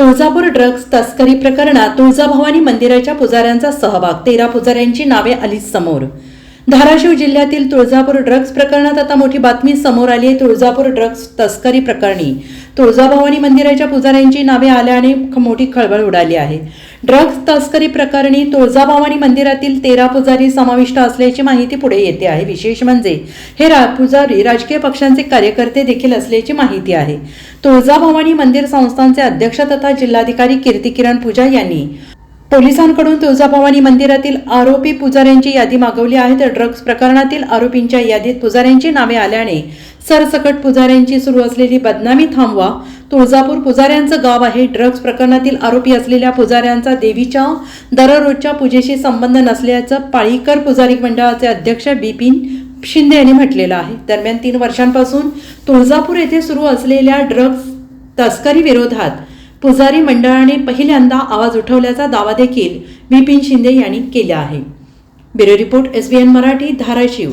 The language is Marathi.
तुळजापूर ड्रग्ज तस्करी प्रकरणात तुळजाभवानी मंदिराच्या पुजाऱ्यांचा सहभाग. तेरा पुजाऱ्यांची नावे आलीच समोर. धाराशिव जिल्ह्यातील तुळजापूर ड्रग्ज प्रकरणात आता मोठी बातमी समोर आली आहे. तुळजापूर ड्रग्ज तस्करी प्रकरणी तुळजाभवानी मंदिराच्या पुजाऱ्यांची नावे आल्याने मोठी खळबळ उडाली आहे. ड्रग्ज तस्करी प्रकरणी तुळजाभवानी मंदिरातील तेरा पुजारी समाविष्ट असल्याची माहिती पुढे येते आहे. विशेष म्हणजे हे रा पुजारी राजकीय पक्षांचे कार्यकर्ते देखील असल्याची माहिती आहे. तुळजाभवानी मंदिर संस्थांचे अध्यक्ष तथा जिल्हाधिकारी कीर्ती किरण पूजा यांनी पोलिसांकडून तुळजाभवानी मंदिरातील आरोपी पुजाऱ्यांची यादी मागवली आहे तर ड्रग्ज प्रकरणातील आरोपींच्या यादीत पुजाऱ्यांची नावे आल्याने सरसकट पुजाऱ्यांची सुरू असलेली बदनामी थांबवा. तुळजापूर पुजाऱ्यांचं गाव आहे. ड्रग्ज प्रकरणातील आरोपी असलेल्या पुजाऱ्यांचा देवीच्या दररोजच्या पूजेशी संबंध नसल्याचं पाळीकर पुजारी मंडळाचे अध्यक्ष बिपिन शिंदे यांनी म्हटलेलं आहे. दरम्यान तीन वर्षांपासून तुळजापूर येथे सुरू असलेल्या ड्रग्ज तस्करी विरोधात पुजारी मंडळाने पहिल्यांदा आवाज उठवल्याचा दावा देखील विपिन शिंदे यांनी केला आहे. Bureau report SBN Marathi Dharashiv.